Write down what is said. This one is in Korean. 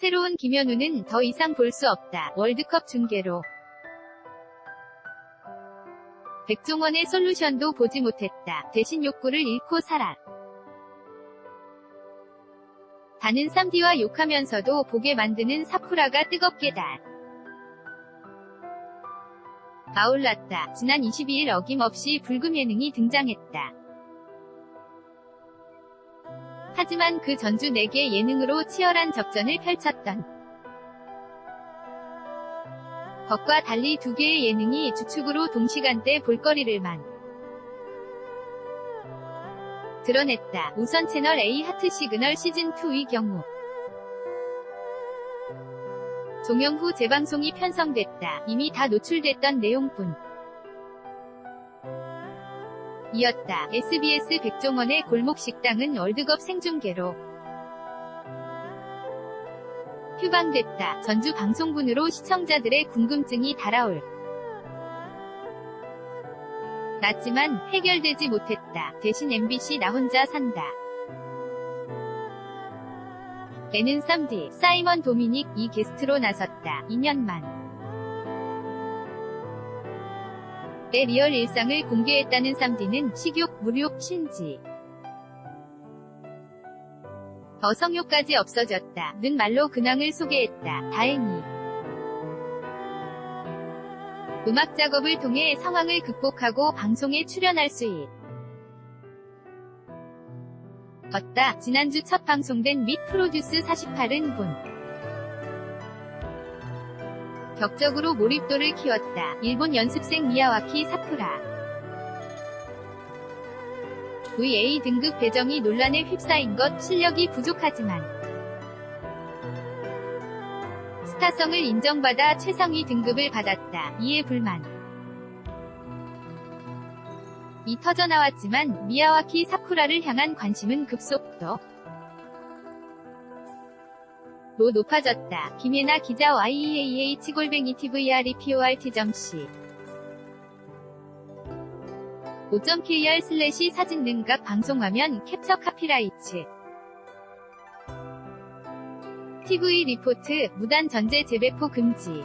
새로운 김현우는 더 이상 볼 수 없다. 월드컵 중계로. 백종원의 솔루션도 보지 못했다. 대신 욕구를 잃고 살아. 다는 3D와 욕하면서도 보게 만드는 사쿠라가 뜨겁게 달. 아울랐다. 지난 22일 어김없이 불금 예능이 등장했다. 하지만 그 전주 4개 예능으로 치열한 접전을 펼쳤던 것과 달리 두 개의 예능이 주축으로 동시간대 볼거리를만 드러냈다. 우선 채널 A 하트 시그널 시즌2의 경우 종영 후 재방송이 편성됐다. 이미 다 노출됐던 내용뿐 이었다. SBS 백종원의 골목식당은 월드컵 생중계로 휴방됐다. 전주 방송분으로 시청자들의 궁금증이 달아올 났지만 해결되지 못했다. 대신 MBC 나 혼자 산다. 에는 3D 사이먼 도미닉 이 게스트로 나섰다. 2년만 내 리얼 일상을 공개했다는 3D는 식욕, 무욕, 신지. 더 성욕까지 없어졌다. 는 말로 근황을 소개했다. 다행히. 음악 작업을 통해 상황을 극복하고 방송에 출연할 수 있. 었다. 지난주 첫 방송된 및 프로듀스 48은 본. 격적으로 몰입도를 키웠다. 일본 연습생 미야와키 사쿠라. VA 등급 배정이 논란에 휩싸인 것 실력이 부족하지만 스타성을 인정받아 최상위 등급을 받았다. 이에 불만. 이 터져 나왔지만 미야와키 사쿠라를 향한 관심은 급속도 로 높아졌다. 김예나 기자 YEAA 치골뱅이 TVREPORT.C 5.kr 슬래시 사진 능각 방송화면 캡처 카피라이츠 TV 리포트 무단 전제 재배포 금지